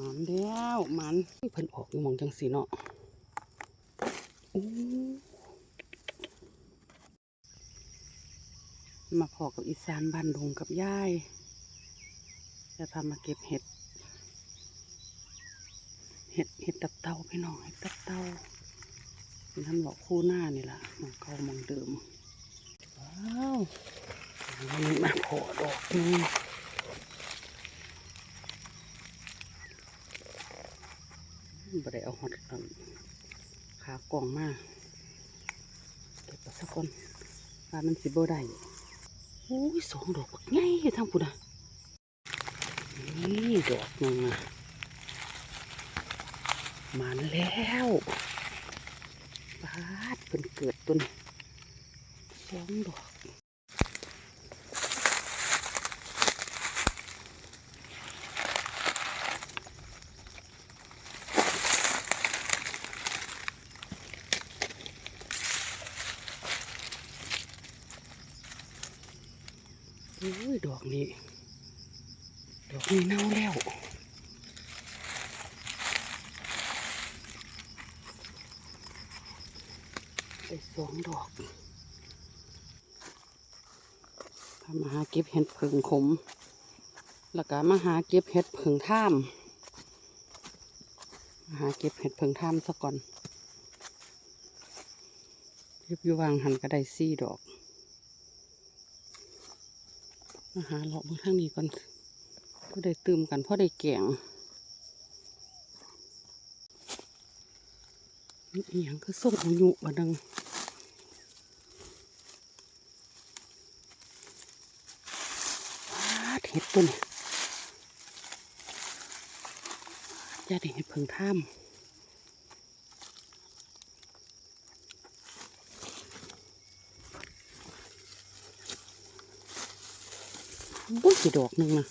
มันแล้วมันเพิ่นออกอยู่มองจังสีเนาะมาพอกับอีสานบ้านดงกับย่ายจะพามาเก็บเห็ด เห็ดเห็ดตับเต่าพี่น้องเห็ดตับเต่าเป็นทำหลอกคู่หน้านี่ล่ะมองเก่ามองเดิมว้าวอันนี้มาโผล่ดอกหนึ บ่ได้เอาหอดขากล่องมาเก็บไปสักคนว่ามันสิบ่ได้โอ้ยสองดอกบักใหญ่อยู่ทางพุ่นอะนี่ดอกหนึงอะมันแล้วบาดเป็นเกิดตัวนี้สองดอก อ้ยดอกนี้ ดอกนี้เน่าแล้วได้สองดอกพามาหาเก็บเห็ดผึ่งขม แล้วก็มาหาเก็บเห็ดผึ่งท่ามมาหาเก็บเห็ดผึ่งท่ามซะก่อนเก็บอยู่วางหันก็ได้สี่ดอก มาหาเลาะเบางทางนี้ก่อนก็ได้ตื่มกันเพราะได้แกงนี่อย่างคือส่งอายุบดังว้าดเห็ดตัวนี้ยาได้เห็ดเพิ่งท่าม บุ้ยกี่ดอกหนึ่งนะ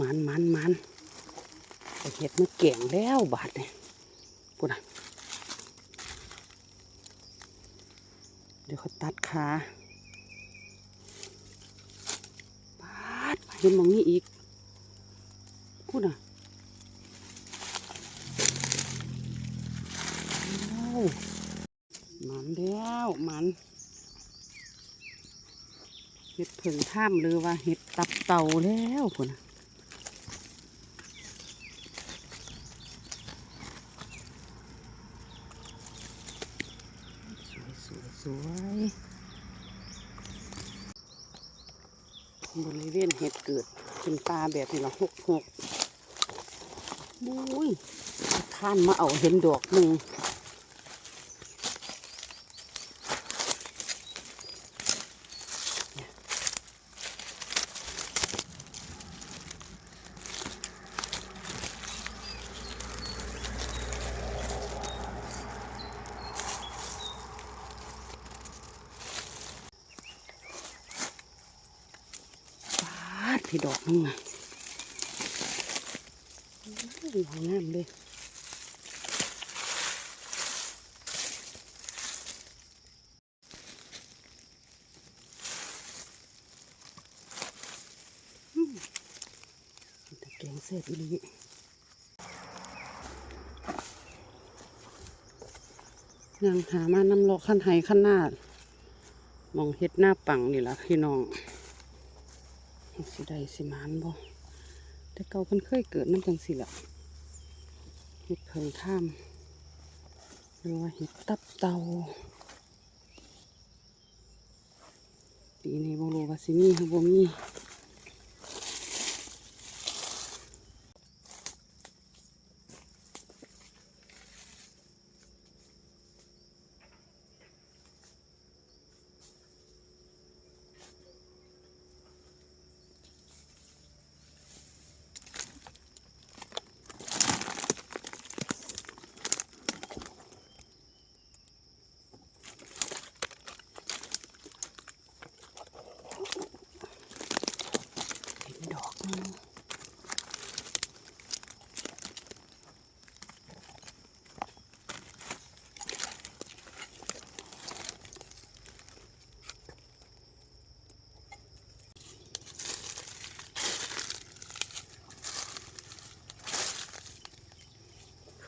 มันมันมันเห็ดมันแก่งแล้วบาดเนี่ยกูนะเดี๋ยวเขาตัดขาบาดเห็นมองนี้อีกกูนะ ว้าวมันแล้วมัน เห็ดผึ่งท่ามหรือว่าเห็ดตับเต่าแล้วพุ่นสวยสวยสวยบริเวณเห็ดเกิดเป็นปลาแบบนี้ละหกหกบุ้ยข้านมาเอาเห็นดอกหนึ่ง ปาดพี่ดอกนึงอะอุ้ยงามเลยแกงเสร็จอีลียังหามานำเลขั้นไห้ขั้นหน้ามองเฮ็ดหน้าปังนี่ละพี่น้อง สิได้สิมานบ่แต่เก่าเพิ่นเคยเกิดน้ำจังสิละเห็ดเพิงท่ามหรือว่าเห็ดตับเตาปีนี้บ่รู้ว่าสิมีหรือบ่มี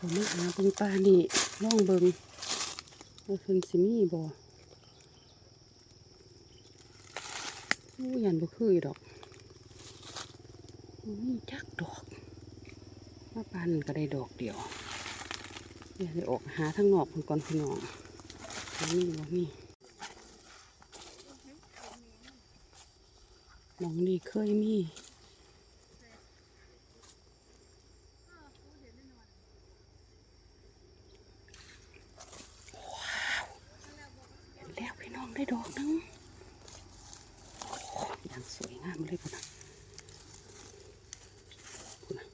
เขามาหาเบิ่งปลานี่ล่องเบิ่งว่าเพิ่นสิมีบ่อู้ยันบ่คือดอกมีจักดอกมาปานก็ได้ดอกเดียวเดี๋ยวจะออกหาทางนอกเพิ่นก่อนพี่น้องบ่บ่มีหมองนี่เคยมี เห็นแล้วพี่น้องได้ดอกนึงอย่างสวยงามเลยพุ่นนะพุ่นนะ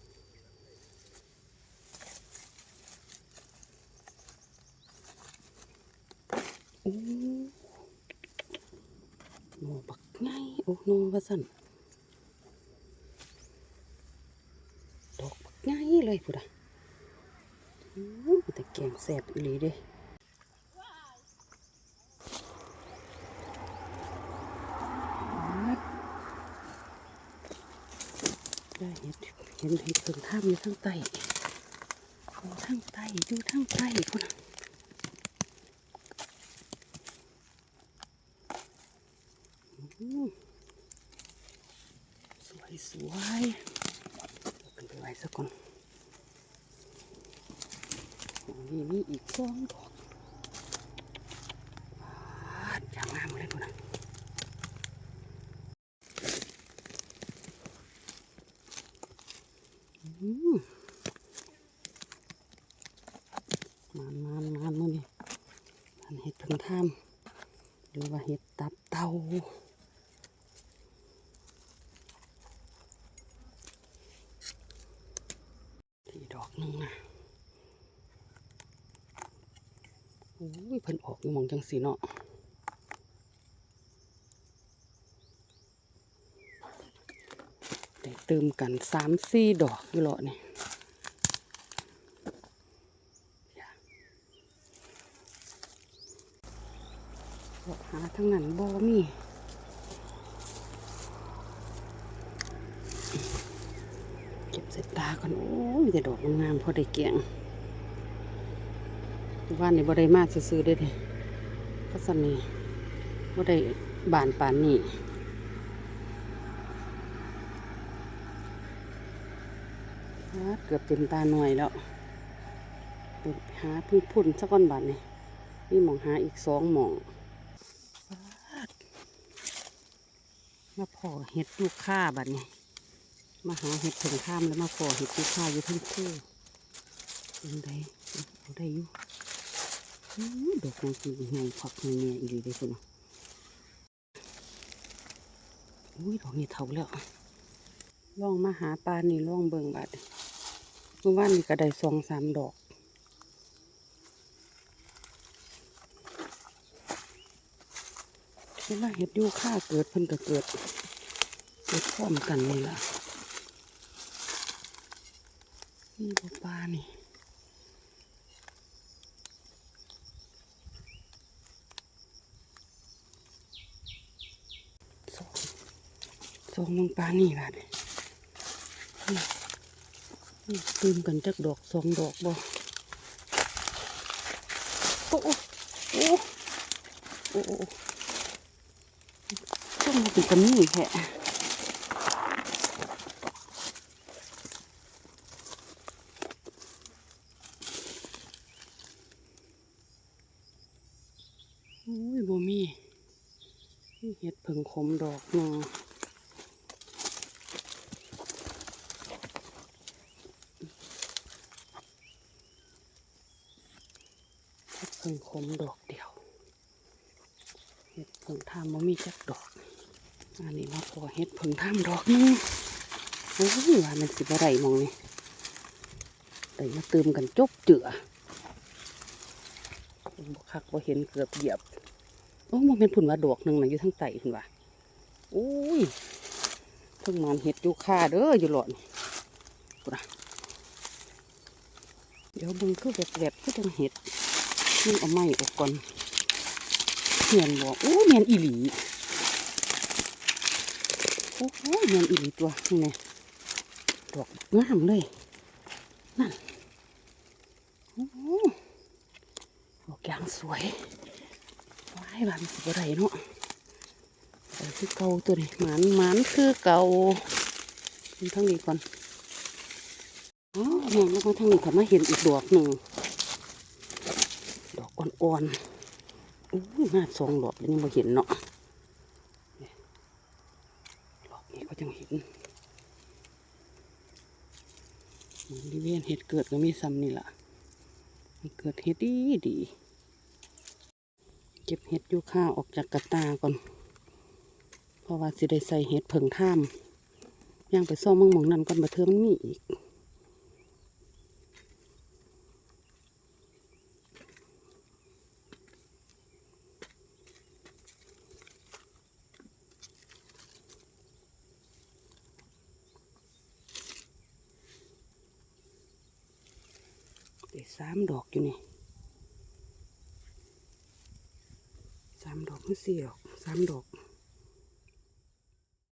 โอ้โนบักไงโอ้โนว่าสั่นดอกบักไงเลยพุ่นนะโอ้แต่แกงแสบอีหลีเด้เห็น เห็นเห็นถึงถ้ำอยู่ทั้งใต้อยู่ทั้งใต้อยู่ทั้งใต้คนน่ะอื้อสวยสวยเอาขึ้นไปไว้สักก่อนโอ้นี่มีอีกสองดอกว้าวอย่างงามเลยคนน่ะ อื มมันมันมันมือนี่มันเห็ดพึ่งท่ามหรือว่าเห็ดตับเต่าที่ดอกหนึงนะโอ้ยเพิ่นออกอยู่มองจังสีเนาะได้ เติมกันสามสี่ดอกอยู่เลาะนี่หาทั้งนั้นบ่มีเก็บเสร็จตาก่อนโอ้ยแต่ดอกงามๆพอได้เกียงว่านนี่บ่ได้มาซื้อๆได้เลยก็สนีบ่ได้บานปานนี่ เกือบเต็มตาหน่อยแล้วไปหาพึ่งพุ่นสักก้อนบาทนี่นี่หมองหาอีกสองหมองมาพอเห็ดลูกค้าบัดนี้มาหาเห็ดถึงข้ามแล้วมาพอเห็ดลูกค้าอยู่ทั้งคู่ยังไงเอาได้อยู่ดอกมันคือไงควักไงเนี่ยอีหลีได้คุณอุ้ยดอกนี้เท่าแล้วลองมาหาปลานี่ลองเบิ่งบัด เมื่อวานนี่ก็ได้สองสามดอก เวลาเห็ดยูค่าเกิดเพิ่นก็เกิด เกิดพร้อมกันนี่ล่ะ นี่ปลานี่สองสองมึงปลานี่ล่ะนี่นี่นี่ ตื่มกันจักดอกสองดอกบ่โอ้โอ้โอ้โอ้โอ้ต้มมาเป็นกันนี่แค่อุ้ยบ่มีเห็ดผึ่งขมดอกหนึงึงขมดอกเดียวเห็ดผึ่งทามบ่มีจักดอก อันนี้มาพอเห็ดผึ่งทามดอกหนึงโอ้ยว่ามันสิบ่ได้หมองนี่ได้มาเติมกันจบเจือบ่คักบ่เห็นเกือบเหยียบ โอ้มันเป็นผุนว่าดอกหนึ่งนะอยู่ทั้งไตผุนว่าโอ้ยเพิ่งมันเห็ดอยู่ค่าเด้ออยู่หลอนกูนะเดี๋ยวบึงคือแบบแบบก็จังเห็ด นี่เอาไม้ออกก่อนเมียนบอกโอ้เมียนอีหลีโอ้โหเมียนอีหลีตัวนี่ไงดอกงามเลยนั่นโอ้โหดอกยางสวยว้ายบานสิบอะไรเนาะคือเก่าตัวนี้หมานหมานคือเก่าทั้งนี้ก่อนอ๋อแม่งลงมาทางนี้ก็มาเห็นอีกดอกหนึ่ง อ่อนๆอู้ยมาสองดอกแล้วยังไม่เห็นเนาะนี่ดอกนี้ก็ยังเห็นบริเวณเห็ดเกิดก็มีซ้ำนี่ล่ะมันเกิดเห็ดดีดีเก็บเห็ดยูค่าออกจากกระตาก่อน เพราะว่าสิได้ใส่เห็ดเผิงท่ามย่างไปซ่อมเมืองมองนั่นก่อนมาเธอมันมีอีก สามดอกอยู่นี่สามดอกไม่สี่ดอกสามดอก